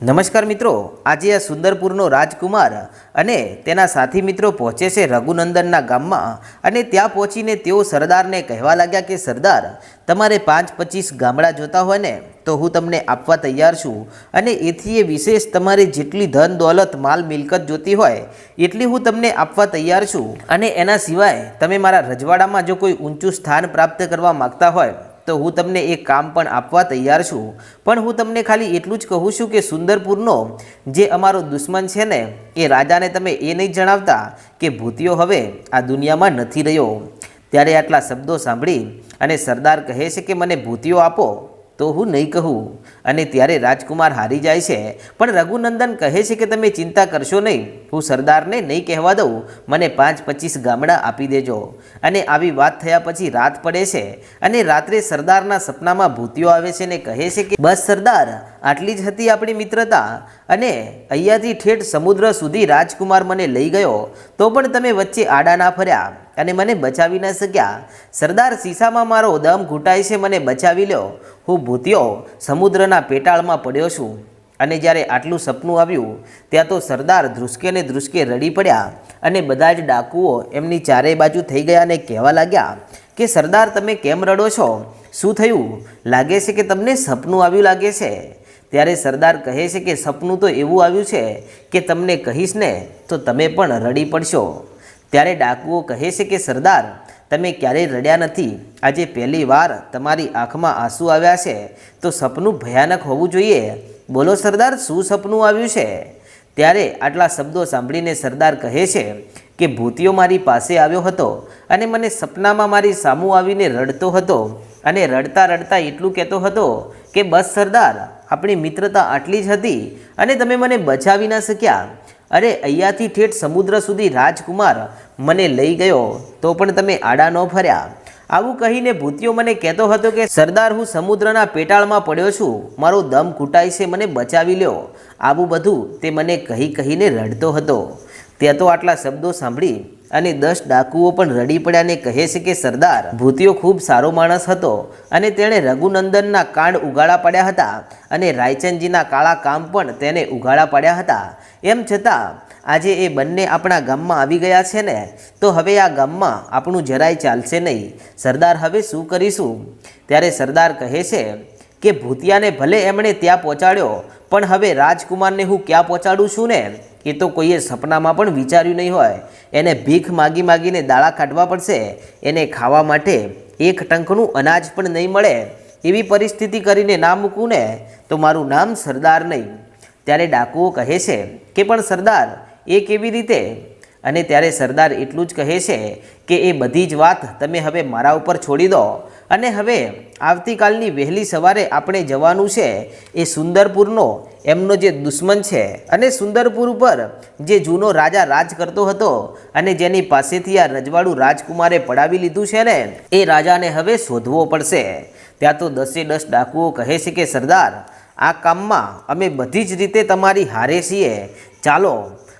નમસ્કાર મિત્રો, આજે આ સુંદરપુરનો રાજકુમાર અને તેના સાથી મિત્રો પહોંચે છે રઘુનંદનના ગામમાં અને ત્યાં પહોંચીને તેઓ સરદારને કહેવા લાગ્યા કે, સરદાર, તમારે પાંચ પચીસ ગામડા જોતા હોય ને, તો હું તમને આપવા તૈયાર છું અને એથી એ વિશેષ તમારે જેટલી ધન, દોલત, માલ, મિલકત જોતી હોય, એટલી હું તમને આપવા તૈયાર છું અને એના સિવાય તમે મારા રજવાડામાં જો કોઈ ઊંચું સ્થાન પ્રાપ્ત કરવા માગતા હોય તો હું તમને એ કામ પણ આપવા તૈયાર છું. પણ હું તમને ખાલી એટલું જ કહું છું કે સુંદરપુરનો જે અમારો દુશ્મન છે ને, એ રાજાને તમે એ નહીં જણાવતા કે ભૂતિયો હવે આ દુનિયામાં નથી રહ્યો. ત્યારે આટલા શબ્દો સાંભળી અને સરદાર કહે છે કે મને ભૂતિયો આપો. તો હું નહીં કહું. અને ત્યારે રાજકુમાર હારી જાય છે. પણ રઘુનંદન કહે છે કે તમે ચિંતા કરશો નહીં. હું સરદારને નહીં કહેવા દઉં. મને પાંચ પચીસ ગામડા આપી દેજો. અને આવી વાત થયા પછી રાત પડે છે. અને રાત્રે સરદારના સપનામાં ભૂતિઓ આવે છે ને કહે છે કે, બસ સરદાર, આટલી જ હતી આપણી મિત્રતા. અને અહીંયાથી ઠેઠ સમુદ્ર સુધી રાજકુમાર મને લઈ ગયો. તો પણ તમે વચ્ચે આડા ના ફર્યા. અને મને બચાવી ન શક્યા. સરદાર શીશામાં મારો દમ ઘૂંટાય છે, મને બચાવી લ્યો હું ભૂત્યો સમુદ્રના પેટાળમાં પડ્યો છું. અને જ્યારે આટલું સપનું આવ્યું, ત્યાં તો સરદાર ધ્રુસકે ને ધ્રુસકે રડી પડ્યા અને બધા જ ડાકુઓ એમની ચારેય બાજુ થઈ ગયા અને કહેવા લાગ્યા કે, સરદાર, તમે કેમ રડો છો? શું થયું? લાગે છે કે તમને સપનું આવ્યું લાગે છે? ત્યારે સરદાર કહે છે કે, સપનું તો એવું આવ્યું છે કે તમને કહીશ ને, તો તમે પણ રડી પડશો. ત્યારે ડાકુઓ કહે છે કે, સરદાર, તમે ક્યારેય રડ્યા નથી? આજે પહેલી વાર તમારી આંખમાં આંસુ આવ્યા છે. તો સપનું ભયાનક હોવું જોઈએ. બોલો સરદાર, શું સપનું આવ્યું છે? ત્યારે આટલા શબ્દો સાંભળીને સરદાર કહે છે કે ભૂતિયો મારી પાસે આવ્યો હતો અને મને સપનામાં મારી સામું આવીને રડતો હતો અને રડતા રડતા એટલું કહેતો હતો કે, બસ સરદાર, આપણી મિત્રતા આટલી જ હતી અને તમે મને બચાવી ન શક્યા. અરે, અહીંયાથી ઠેઠ સમુદ્ર સુધી રાજકુમાર મને લઈ ગયો, તો પણ તમે આડા ન ફર્યા. આવું કહીને ભૂતિયો મને કહેતો હતો કે, સરદાર, હું સમુદ્રના પેટાળમાં પડ્યો છું. મારો દમ કૂટાય છે, મને બચાવી લ્યો. આવું બધું તે મને કહી કહીને રડતો હતો. તે તો આટલા શબ્દો સાંભળી અને દસ ડાકુઓ પણ રડી પડ્યા ને કહે છે કે, સરદાર, ભૂતિયો ખૂબ સારો માણસ હતો અને તેણે રઘુનંદનના કાંડ ઉગાડા પડ્યા હતા અને રાયચંદજીના કાળા કામ પણ તેને ઉગાડા પડ્યા હતા. એમ છતાં, આજે એ બંને આપણા ગામમાં આવી ગયા છે ને, તો હવે આ ગામમાં આપણું જરાય ચાલશે નહીં. સરદાર, હવે શું કરીશું? ત્યારે સરદાર કહે છે કે ભૂતિયાને ભલે એમણે ત્યાં પહોંચાડ્યો, પણ હવે રાજકુમારને હું ક્યાં પહોંચાડું છું ને? એ તો કોઈએ સપનામાં પણ વિચાર્યું નહીં હોય. એને ભીખ માગી માગીને દાળા કાઢવા પડશે. એને ખાવા માટે એક ટંકનું અનાજ પણ નહીં મળે. એવી પરિસ્થિતિ કરીને ના મૂકું ને? તો મારું નામ સરદાર નહીં. ત્યારે ડાકુઓ કહે છે કે, પણ સરદાર, એ કેવી રીતે? અને ત્યારે સરદાર એટલું જ કહે છે કે, એ બધી જ વાત તમે હવે મારા ઉપર છોડી દો. અને હવે આવતીકાલની વહેલી સવારે આપણે જવાનું છે એ સુંદરપુરનો. એમનો જે દુશ્મન છે અને સુંદરપુર ઉપર જે જૂનો રાજા રાજ કરતો હતો અને જેની પાસેથી આ રજવાડું રાજકુમારે પડાવી લીધું છે ને, એ રાજાને હવે શોધવો પડશે. ત્યાં તો દસે દસ ડાકુઓ કહે છે કે, સરદાર, આ કામમાં અમે બધી જ રીતે તમારી હારે છીએ. ચાલો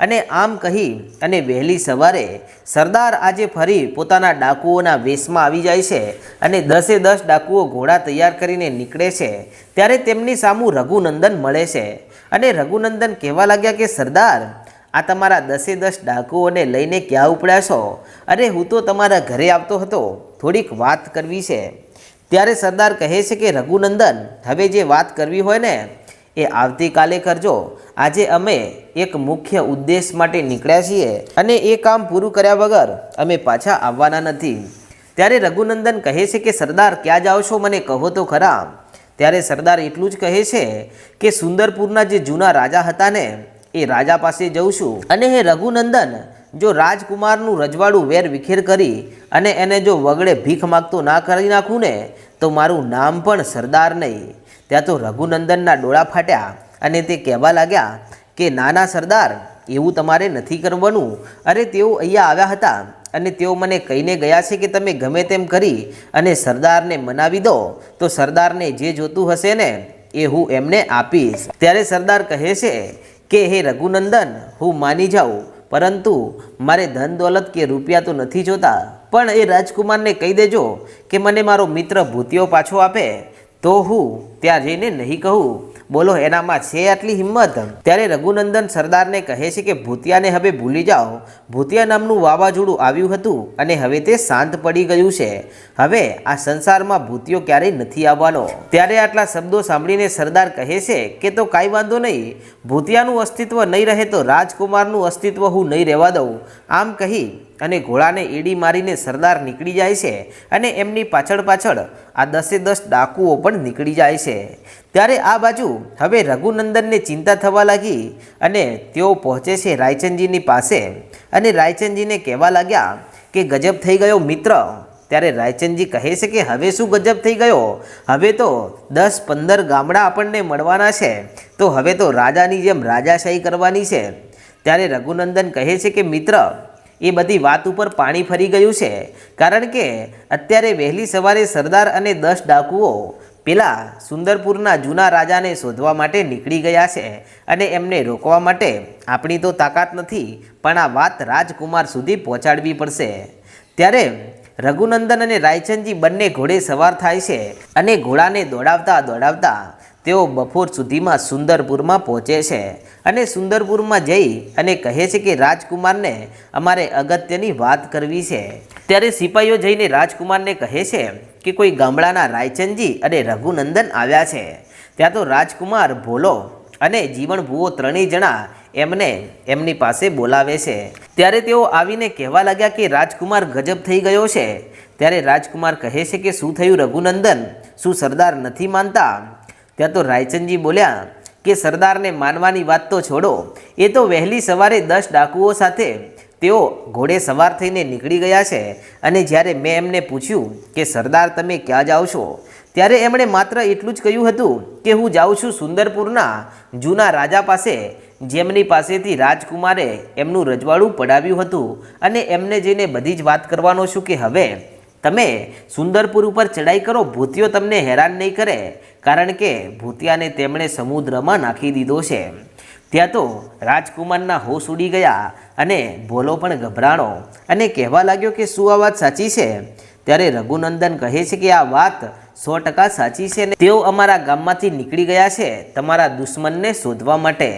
અને આમ કહી અને વહેલી સવારે સરદાર આજે ફરી પોતાના ડાકુઓના વેશમાં આવી જાય છે અને દસે દસ ડાકુઓ ઘોડા તૈયાર કરીને નીકળે છે. ત્યારે તેમની સામું રઘુનંદન મળે છે. અને રઘુનંદન કહેવા લાગ્યા કે, સરદાર, આ તમારા દસે દસ ડાકુઓને લઈને ક્યાં ઉપડ્યા છો? અરે, હું તો તમારા ઘરે આવતો હતો. થોડીક વાત કરવી છે. ત્યારે સરદાર કહે છે કે, રઘુનંદન, હવે જે વાત કરવી હોય ને એ આવતીકાલે કરજો. આજે અમે એક મુખ્ય ઉદ્દેશ માટે નીકળ્યા છીએ અને એ કામ પૂરું કર્યા વગર અમે પાછા આવવાના નથી. ત્યારે રઘુનંદન કહે છે કે, સરદાર, ક્યાં જાઓ છો? મને કહો તો ખરા. ત્યારે સરદાર એટલું જ કહે છે કે, સુંદરપુરના જે જૂના રાજા હતા ને, એ રાજા પાસે જઉં છું. અને હે રઘુનંદન, જો રાજકુમારનું રજવાડું વેર વિખેર કરી અને એને જો વગડે ભીખ માગતો ના કરી નાખું ને, તો મારું નામ પણ સરદાર નહીં. ત્યાં તો રઘુનંદનના ડોળા ફાટ્યા અને તે કહેવા લાગ્યા કે, નાના સરદાર, એવું તમારે નથી કરવાનું. અરે, તેઓ અહીંયા આવ્યા હતા અને તેઓ મને કહીને ગયા છે કે તમે ગમે તેમ કરી અને સરદારને મનાવી દો, તો સરદારને જે જોતું હશે ને, એ હું એમને આપીશ. ત્યારે સરદાર કહે છે કે, હે રઘુનંદન, હું માની જાઉં, પરંતુ મારે ધન દોલત કે રૂપિયા તો નથી જોતા. પણ એ રાજકુમારને કહી દેજો કે, મને મારો મિત્ર ભૂતિયો પાછો આપે, તો હું ત્યાં જઈને નહીં કહું? બોલો, એનામાં છે આટલી હિંમત? ત્યારે રઘુનંદન સરદારને કહે છે કે, ભૂતિયાને હવે ભૂલી જાઓ. ભૂતિયા નામનું વાવાઝોડું આવ્યું હતું અને હવે તે શાંત પડી ગયું છે. હવે આ સંસારમાં ભૂતિયો ક્યારેય નથી આવવાનો. ત્યારે આટલા શબ્દો સાંભળીને સરદાર કહે છે કે, તો કાંઈ વાંધો નહીં. ભૂતિયાનું અસ્તિત્વ નહીં રહે તો રાજકુમારનું અસ્તિત્વ હું નહીં રહેવા દઉં. આમ કહી અને ઘોડાને એડી મારીને સરદાર નીકળી જાય છે અને એમની પાછળ પાછળ આ દસે દસ ડાકુઓ પણ નીકળી જાય છે. ત્યારે આ બાજુ હવે રઘુનંદનને ચિંતા થવા લાગી અને તેઓ પહોંચે છે રાયચંદજીની પાસે. અને રાયચંદજીને કહેવા લાગ્યા કે ગજબ થઈ ગયો મિત્ર. ત્યારે રાયચંદજી કહે છે કે હવે શું ગજબ થઈ ગયો? હવે તો દસ પંદર ગામડા આપણને મળવાના છે. તો હવે તો રાજાની જેમ રાજાશાહી કરવાની છે. ત્યારે રઘુનંદન કહે છે કે મિત્ર, એ બધી વાત ઉપર પાણી ફરી ગયું છે. કારણ કે અત્યારે વહેલી સવારે સરદાર અને દસ ડાકુઓ પેલા સુંદરપુરના જૂના રાજાને શોધવા માટે નીકળી ગયા છે અને એમને રોકવા માટે આપણી તો તાકાત નથી, પણ આ વાત રાજકુમાર સુધી પહોંચાડવી પડશે. ત્યારે રઘુનંદન અને રાયચંદજી બંને ઘોડે સવાર થાય છે અને ઘોડાને દોડાવતા દોડાવતા તેઓ બપોર સુધીમાં સુંદરપુરમાં પહોંચે છે અને સુંદરપુરમાં જઈ અને કહે છે કે રાજકુમારને અમારે અગત્યની વાત કરવી છે. ત્યારે સિપાહીઓ જઈને રાજકુમારને કહે છે કે કોઈ ગામડાના રાયચંદજી અને રઘુનંદન આવ્યા છે. ત્યાં તો રાજકુમાર ભોલો અને જીવનભૂવો ત્રણેય જણા એમને એમની પાસે બોલાવે છે. ત્યારે તેઓ આવીને કહેવા લાગ્યા કે રાજકુમાર ગજબ થઈ ગયો છે. ત્યારે રાજકુમાર કહે છે કે શું થયું રઘુનંદન? શું સરદાર નથી માનતા? ત્યાં તો રાયચંદજી બોલ્યા કે સરદારને માનવાની વાત તો છોડો. એ તો વહેલી સવારે દસ ડાકુઓ સાથે તેઓ ઘોડે સવાર થઈને નીકળી ગયા છે અને જ્યારે મેં એમને પૂછ્યું કે સરદાર તમે ક્યાં જાઓ છો? ત્યારે એમણે માત્ર એટલું જ કહ્યું હતું કે હું જાઉં છું સુંદરપુરના જૂના રાજા પાસે, જેમની પાસેથી રાજકુમારે એમનું રજવાડું પડાવ્યું હતું અને એમને જઈને બધી જ વાત કરવાનો છું કે હવે તમે સુંદરપુર ઉપર ચડાઈ કરો ભૂતિયો તમને હેરાન નહીં કરે, કારણ કે ભૂતિયાને તેમણે સમુદ્રમાં નાખી દીધો છે. ત્યાં તો રાજકુમારના હોશ ઉડી ગયા અને ભોલો પણ ગભરાણો અને કહેવા લાગ્યો કે શું આ વાત સાચી છે? ત્યારે રઘુનંદન કહે છે કે આ વાત સો ટકા સાચી છે ને તેઓ અમારા ગામમાંથી નીકળી ગયા છે તમારા દુશ્મનને શોધવા માટે.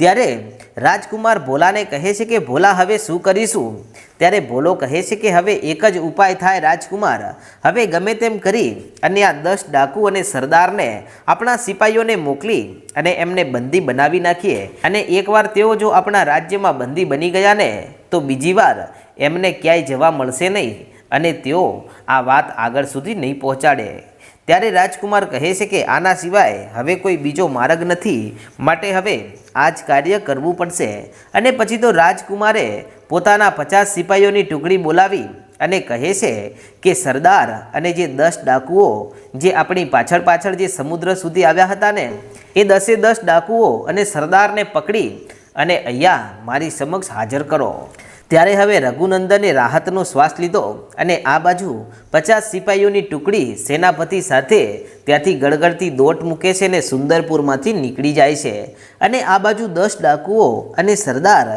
ત્યારે રાજકુમાર ભોલાને કહે છે કે, ભોલા, હવે શું કરીશું? ત્યારે ભોલો કહે છે કે, હવે એક જ ઉપાય થાય રાજકુમાર. હવે ગમે તેમ કરી અને આ દસ ડાકુ અને સરદારને, આપણા સિપાહીઓને મોકલી અને એમને બંદી બનાવી નાખીએ. અને એકવાર તેઓ જો આપણા રાજ્યમાં બંદી બની ગયા ને તો બીજી વાર એમને ક્યાંય જવા મળશે નહીં અને તેઓ આ વાત આગળ સુધી નહીં પહોંચાડે. ત્યારે રાજકુમાર કહે છે કે આના સિવાય હવે કોઈ બીજો માર્ગ નથી. માટે હવે આ જ કાર્ય કરવું પડશે. અને પછી તો રાજકુમારે પોતાના પચાસ સિપાહીઓની ટુકડી બોલાવી અને કહે છે કે સરદાર અને જે દસ ડાકુઓ જે આપણી પાછળ પાછળ જે સમુદ્ર સુધી આવ્યા હતા ને, એ દસે દસ ડાકુઓ અને સરદારને પકડી અને અહીંયા મારી સમક્ષ હાજર કરો. ત્યારે હવે રઘુનંદને રાહતનો શ્વાસ લીધો અને આ બાજુ પચાસ સિપાહીઓની ટુકડી સેનાપતિ સાથે ત્યાંથી ગળગળતી દોટ મૂકે છે ને સુંદરપુરમાંથી નીકળી જાય છે. અને આ બાજુ દસ ડાકુઓ અને સરદાર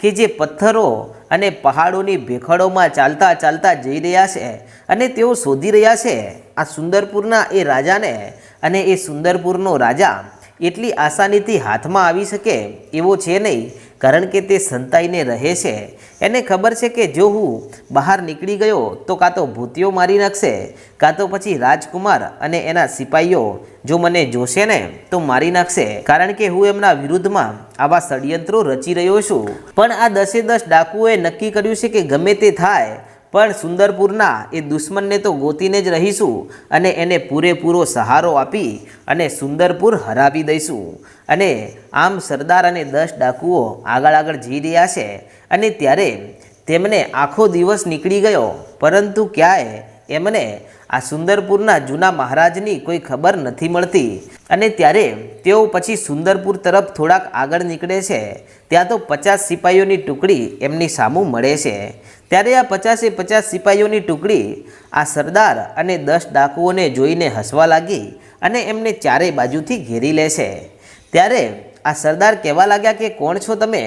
કે જે પથ્થરો અને પહાડોની ભેખડોમાં ચાલતા ચાલતા જઈ રહ્યા છે અને તેઓ શોધી રહ્યા છે, આ સુંદરપુરના એ રાજાને અને એ સુંદરપુરનો રાજા એટલી આસાનીથી હાથમાં આવી શકે એવો છે નહીં કારણ કે તે સંતાઈને રહે છે. એને ખબર છે કે જો હું બહાર નીકળી ગયો તો કાં તો ભૂતિઓ મારી નાખશે, કાં તો પછી રાજકુમાર અને એના સિપાહીઓ જો મને જોશે ને તો મારી નાખશે. કારણ કે હું એમના વિરુદ્ધમાં આવા ષડયંત્રો રચી રહ્યો છું. પણ આ દસે દસ ડાકુઓએ નક્કી કર્યું છે કે ગમે તે થાય પણ સુંદરપુરના એ દુશ્મનને તો ગોતીને જ રહીશું અને એને પૂરેપૂરો સહારો આપી અને સુંદરપુર હરાવી દઈશું. અને આમ સરદાર અને દસ ડાકુઓ આગળ આગળ જઈ રહ્યા છે અને ત્યારે તેમને આખો દિવસ નીકળી ગયો. પરંતુ ક્યાંય એમને આ સુંદરપુરના જૂના મહારાજની કોઈ ખબર નથી મળતી. અને ત્યારે તેઓ પછી સુંદરપુર તરફ થોડાક આગળ નીકળે છે. ત્યાં તો પચાસ સિપાહીઓની ટુકડી એમની સામું મળે છે. ત્યારે આ પચાસે પચાસ સિપાહીઓની ટુકડી આ સરદાર અને દસ ડાકુઓને જોઈને હસવા લાગી અને એમને ચારેય બાજુથી ઘેરી લે છે. ત્યારે આ સરદાર કહેવા લાગ્યા કે, કોણ છો તમે?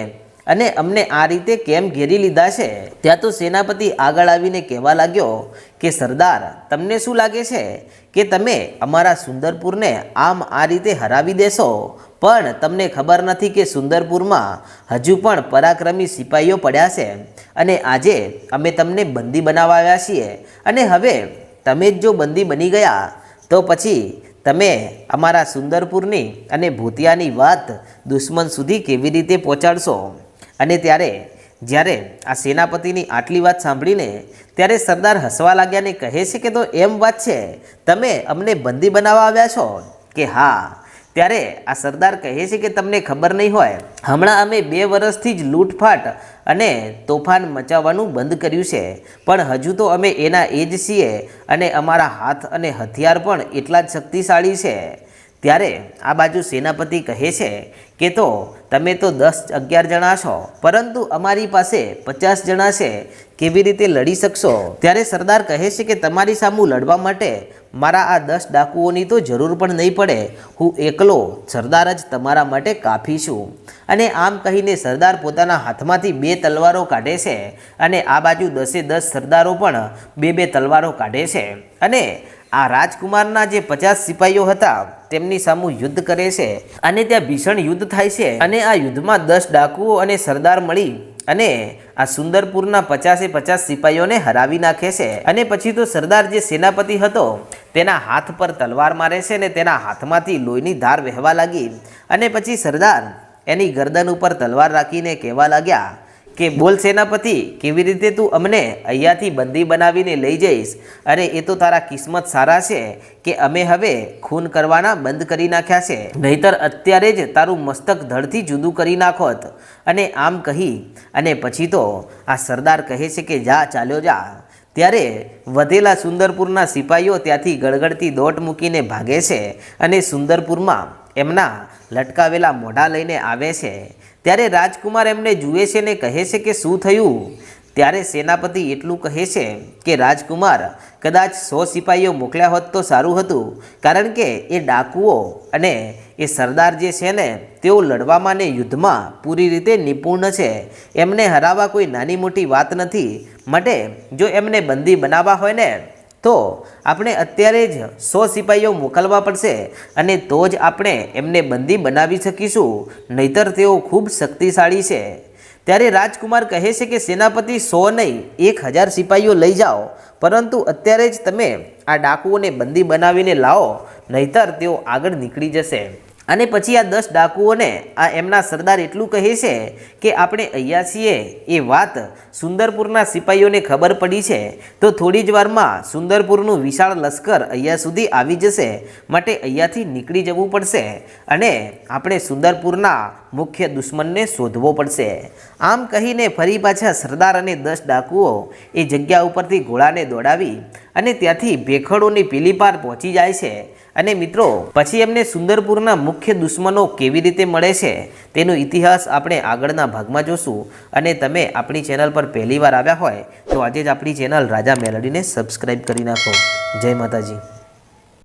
અને અમને આ રીતે કેમ ઘેરી લીધા છે? ત્યાં તો સેનાપતિ આગળ આવીને કહેવા લાગ્યો કે, સરદાર, તમને શું લાગે છે કે તમે અમારા સુંદરપુરને આમ આ રીતે હરાવી દેશો? પણ તમને ખબર નથી કે સુંદરપુરમાં હજુ પણ પરાક્રમી સિપાહીઓ પડ્યા છે અને આજે અમે તમને બંદી બનાવાયા છીએ. અને હવે તમે જ જો બંદી બની ગયા, તો પછી તમે અમારા સુંદરપુરની અને ભૂતિયાની વાત દુશ્મન સુધી કેવી રીતે પહોંચાડશો? અને ત્યારે જ્યારે આ સેનાપતિની આટલી વાત સાંભળીને ત્યારે સરદાર હસવા લાગ્યા ને કહે છે કે તો એમ વાત છે, તમે અમને બંદી બનાવવા આવ્યા છો? કે હા. ત્યારે આ સરદાર કહે છે કે તમને ખબર નહીં હોય, હમણાં અમે બે વર્ષથી જ લૂંટફાટ અને તોફાન મચાવવાનું બંધ કર્યું છે. પણ હજુ તો અમે એના એ જ છીએ અને અમારા હાથ અને હથિયાર પણ એટલા જ શક્તિશાળી છે. ત્યારે આ બાજુ સેનાપતિ કહે છે કે તો, તમે તો દસ અગિયાર જણા છો, પરંતુ અમારી પાસે પચાસ જણા છે. કેવી રીતે લડી શકશો? ત્યારે સરદાર કહે છે કે, તમારી સામું લડવા માટે મારા આ દસ ડાકુઓની તો જરૂર પણ નહીં પડે. હું એકલો સરદાર જ તમારા માટે કાફી છું. અને આમ કહીને સરદાર પોતાના હાથમાંથી બે તલવારો કાઢે છે અને આ બાજુ દસે દસ સરદારો પણ બે બે તલવારો કાઢે છે. અને આ રાજકુમારના જે પચાસ સિપાહીઓ હતા, તેમની સામું યુદ્ધ કરે છે અને ત્યાં ભીષણ યુદ્ધ થાય છે. અને આ યુદ્ધમાં દસ ડાકુઓ અને સરદાર મળી અને આ સુંદરપુરના પચાસે પચાસ સિપાહીઓને હરાવી નાખે છે. અને પછી તો સરદાર જે સેનાપતિ હતો, તેના હાથ પર તલવાર મારે છે ને તેના હાથમાંથી લોહીની ધાર વહેવા લાગી. અને પછી સરદાર એની ગરદન ઉપર તલવાર રાખીને કહેવા લાગ્યા કે બોલ સેનાપતિ, કેવી રીતે તું અમને અહીંયાથી બંદી બનાવીને લઈ જઈશ? અરે, એ તો તારા કિસ્મત સારા છે કે અમે હવે ખૂન કરવાના બંધ કરી નાખ્યા છે. નહીતર અત્યારે જ તારું મસ્તક ધડથી જુદું કરી નાખોત અને આમ કહી, અને પછી તો આ સરદાર કહે છે કે જા, ચાલ્યો જા. ત્યારે વધેલા સુંદરપુરના સિપાહીઓ ત્યાંથી ગળગડતી દોટ મૂકીને ભાગે છે અને સુંદરપુરમાં એમના લટકાવેલા મોઢા લઈને આવે છે. ત્યારે રાજકુમાર એમને જુએ છે ને કહે છે કે શું થયું? ત્યારે સેનાપતિ એટલું કહે છે કે રાજકુમાર, કદાચ સો સિપાહીઓ મોકલ્યા હોત તો સારું હતું, કારણ કે એ ડાકુઓ અને એ સરદાર જે છે ને, તેઓ લડવામાં ને યુદ્ધમાં પૂરી રીતે નિપુણ છે. એમને હરાવવા કોઈ નાની મોટી વાત નથી. માટે જો એમને બંદી બનાવવા હોય ને તો આપણે અત્યારે જ સો સિપાહીઓ મોકલવા પડશે અને તો જ આપણે એમને બંદી બનાવી શકીશું. નહીતર તેઓ ખૂબ શક્તિશાળી છે. ત્યારે રાજકુમાર કહે છે કે સેનાપતિ સો નહીં, એક હજાર સિપાહીઓ લઈ જાઓ. પરંતુ અત્યારે જ તમે આ ડાકુઓને બંદી બનાવીને લાવો, નહીતર તેઓ આગળ નીકળી જશે. અને પછી આ દસ ડાકુઓને આ એમના સરદાર એટલું કહે છે કે આપણે અહીંયા છીએ એ વાત સુંદરપુરના સિપાહીઓને ખબર પડી છે. તો થોડી જ વારમાં સુંદરપુરનું વિશાળ લશ્કર અહીંયા સુધી આવી જશે. માટે અહીંયાથી નીકળી જવું પડશે. અને આપણે સુંદરપુરના મુખ્ય દુશ્મનને શોધવો પડશે. આમ કહીને ફરી પાછા સરદાર અને દસ ડાકુઓ એ જગ્યા ઉપરથી ઘોડાને દોડાવી અને ત્યાંથી ભેખડોની પીલી પાર પહોંચી જાય છે. અને મિત્રો, પછી એમને સુંદરપુરના મુખ્ય દુશ્મનો કેવી રીતે મળે છે, તેનો ઇતિહાસ આપણે આગળના ભાગમાં જોશું. અને તમે આપણી ચેનલ પર પહેલીવાર આવ્યા હોય, તો આજે જ આપણી ચેનલ રાજા મેલડીને સબસ્ક્રાઈબ કરી નાખો. જય માતાજી.